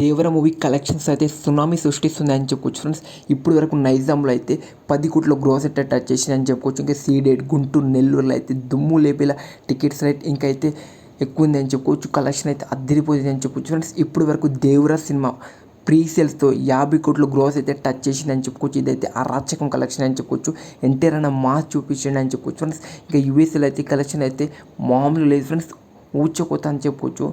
దేవర movie collections అయితే tsunami సృష్టిస్తుంది అని చెప్పుకోవచ్చు. ఫ్రెండ్స్ ఇప్పుడు వరకు నైజాంలో అయితే పది కోట్ల గ్రోస్ అయితే టచ్ చేసింది అని చెప్పుకోవచ్చు. ఇంకా సీడెడ్ గుంటూరు నెల్లూరులో అయితే దుమ్ము లేపేలా టికెట్స్ రేట్ ఇంకా అయితే ఎక్కువ ఉంది అని చెప్పుకోవచ్చు. కలెక్షన్ అయితే అద్దరిపోతుంది అని చెప్పుకోవచ్చు. ఫ్రెండ్స్ ఇప్పుడు వరకు దేవర సినిమా ప్రీ సేల్స్తో యాభై కోట్ల గ్రోస్ అయితే టచ్ చేసింది అని చెప్పుకోవచ్చు. ఇదైతే అరాచకం కలెక్షన్ అని చెప్పుకోవచ్చు. ఎన్టీఆర్ అన్న మాస్ చూపించండి అని చెప్పుకోవచ్చు. ఫ్రెండ్స్ ఇంకా యూఎస్ఏలో అయితే కలెక్షన్ అయితే మామూలు లేదు. ఫ్రెండ్స్ ఊచకోత అని చెప్పుకోవచ్చు.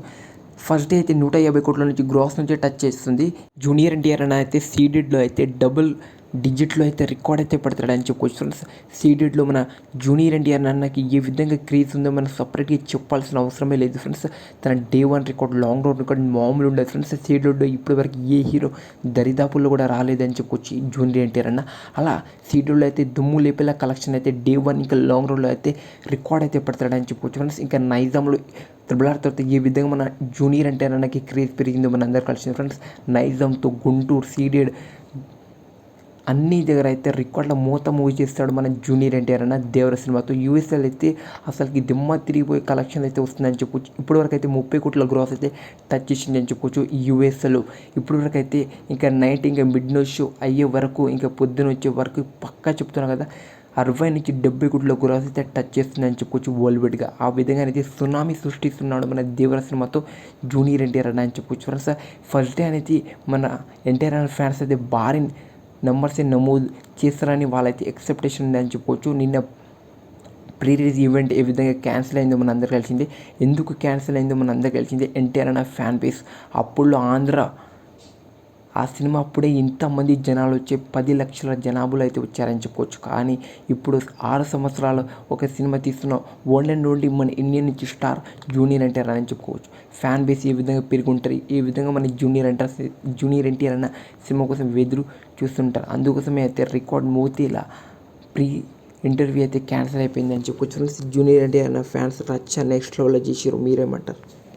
ఫస్ట్ డే అయితే నూట యాభై కోట్ల నుంచి గ్రాస్ నుంచి టచ్ చేస్తుంది. జూనియర్ ఎన్టీఆర్ అని అయితే సీడెడ్లో అయితే డబుల్ డిజిట్లో అయితే రికార్డ్ అయితే పెడతాడని చెప్పుకోవచ్చు ఫ్రెండ్స్ సీడెడ్లో మన జూనియర్ ఎన్టీఆర్ అన్నకి ఏ విధంగా క్రేజ్ ఉందో మనం సపరేట్గా చెప్పాల్సిన అవసరమే లేదు ఫ్రెండ్స్ తన day one record long round record మామూలు ఉండదు ఫ్రెండ్స్ సీడెడ్లో ఇప్పటి వరకు ఏ హీరో దరిదాపుల్లో కూడా రాలేదని చెప్పుకోవచ్చు జూనియర్ ఎన్టీఆర్ అన్న. అలా సీడెడ్లో అయితే దుమ్ము లేపేలా కలెక్షన్ అయితే డే వన్ ఇంకా లాంగ్ రౌండ్లో అయితే రికార్డ్ అయితే పెడతాడని చెప్పుకోవచ్చు ఫ్రెండ్స్ ఇంకా నైజాంలో త్రిబుల్ ఆర్ తర్వాత ఏ విధంగా మన జూనియర్ అంటే అన్నకి క్రేజ్ పెరిగిందో మన అందరు కలిసి ఫ్రెండ్స్ నైజాంతో గుంటూరు సీడెడ్ అన్ని దగ్గర అయితే రికార్డ్ల మూత మూవీ చేస్తాడు మన జూనియర్ ఎన్టీఆర్ అన్న దేవర సినిమాతో. యూఎస్ఎల్ అయితే అసలుకి దిమ్మ తిరిగిపోయి కలెక్షన్ అయితే వస్తుందని చెప్పుకోవచ్చు ఇప్పటివరకు అయితే ముప్పై కోట్ల గ్రాస్ అయితే టచ్ చేసింది అని చెప్పుకోవచ్చు యూఎస్ఎల్ ఇప్పటివరకు అయితే ఇంకా నైట్ ఇంకా మిడ్ నైట్ షో అయ్యే వరకు ఇంకా పొద్దున వచ్చే వరకు పక్కా చెప్తున్నాను కదా అరవై నుంచి డెబ్బై కోట్ల గ్రాస్ అయితే టచ్ చేస్తుందని చెప్పుకోవచ్చు వరల్డ్ ఆ విధంగా అయితే సునామీ సృష్టిస్తున్నాడు మన దేవర సినిమాతో జూనియర్ ఎన్టీఆర్ అన్న అని చెప్పుకోవచ్చు ఫ్రెండ్స్ ఫస్ట్ డే అనేది మన ఎన్టీఆర్ అన్న ఫ్యాన్స్ అయితే భారీ నెంబర్స్ నమోదు చేస్తారని వాళ్ళైతే ఎక్సెప్టేషన్ ఉంది అని చెప్పుకోవచ్చు నిన్న ప్రీ రిలీజ్ ఈవెంట్ ఏ విధంగా క్యాన్సిల్ అయిందో మన అందరికీ తెలిసిందే. ఎందుకు క్యాన్సిల్ అయిందో మన అందరికీ తెలిసిందే. ఎన్టీఆర్ అన్న ఫ్యాన్ బేస్ అప్పుడు ఆంధ్ర ఆ సినిమా అప్పుడే ఇంతమంది జనాలు వచ్చే పది లక్షల జనాభాలు అయితే వచ్చారని చెప్పుకోవచ్చు కానీ ఇప్పుడు ఆరు సంవత్సరాలు ఒక సినిమా తీస్తున్న ఓన్లీ అండ్ ఓన్లీ మన ఇండియన్ నుంచి స్టార్ జూనియర్ ఎన్టీఆర్ అని చెప్పుకోవచ్చు ఫ్యాన్ బేస్ ఈ విధంగా పెరుగుంటారు ఈ విధంగా మన జూనియర్ ఎన్టీఆర్ జూనియర్ ఎన్టీఆర్ అన్న సినిమా కోసం ఎదురు చూస్తుంటారు. అందుకోసమే అయితే రికార్డ్ మూతీలా ప్రీ ఇంటర్వ్యూ అయితే క్యాన్సిల్ అయిపోయిందని చెప్పుకోవచ్చు జూనియర్ ఎన్టీఆర్ అన్న ఫ్యాన్స్ రచ్చ నెక్స్ట్ లెవెల్లో చేసారు మీరేమంటారు?